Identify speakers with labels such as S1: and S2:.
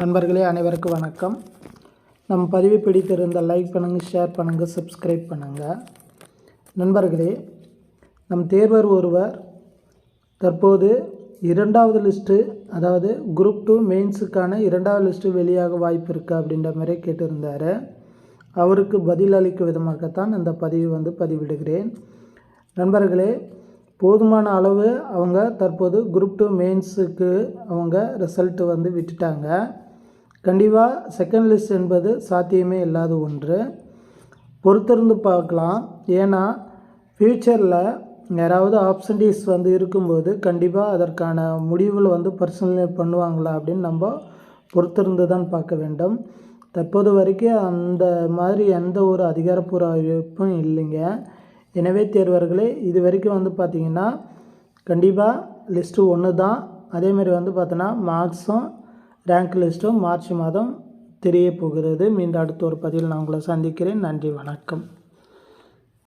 S1: நண்பர்களே அனைவருக்கும் வணக்கம் நம் பதிவு பிடித்திருந்த லைக் பண்ணுங்கள் ஷேர் பண்ணுங்கள் சப்ஸ்கிரைப் பண்ணுங்கள் நண்பர்களே நம் தேர்வர் ஒருவர் தற்போது இரண்டாவது லிஸ்ட்டு அதாவது குரூப் டூ மெயின்ஸுக்கான இரண்டாவது லிஸ்ட்டு வெளியாக வாய்ப்பு இருக்குது அப்படின்ற மாதிரி கேட்டிருந்தார் அவருக்கு பதில் அளிக்கும் விதமாகத்தான் இந்த பதிவு வந்து பதிவிடுகிறேன் நண்பர்களே போதுமான அளவு அவங்க தற்போது குரூப் டூ மெயின்ஸுக்கு அவங்க ரிசல்ட் வந்து விட்டுட்டாங்க கண்டிப்பாக செகண்ட் லிஸ்ட் என்பது சாத்தியமே இல்லாத ஒன்று பொறுத்திருந்து பார்க்கலாம் ஏன்னா ஃப்யூச்சரில் யாராவது ஆப்ஷன்டீஸ் வந்து இருக்கும்போது கண்டிப்பாக அதற்கான முடிவில் வந்து பர்சனல் பண்ணுவாங்களா அப்படின்னு நம்ம பொறுத்திருந்து தான் பார்க்க வேண்டும் தற்போது வரைக்கும் அந்த மாதிரி எந்த ஒரு அதிகாரப்பூர்வ அறிவிப்பும் இல்லைங்க எனவே தேர்வர்களே இது வரைக்கும் வந்து பார்த்திங்கன்னா கண்டிப்பாக லிஸ்ட்டு ஒன்று தான் அதேமாரி வந்து பார்த்தோன்னா மார்க்ஸும் ரேங்க் லிஸ்ட்டும் மார்ச் மாதம் தெரிய போகிறது மீண்டும் அடுத்த ஒரு பதிவில் நான் உங்களை சந்திக்கிறேன் நன்றி வணக்கம்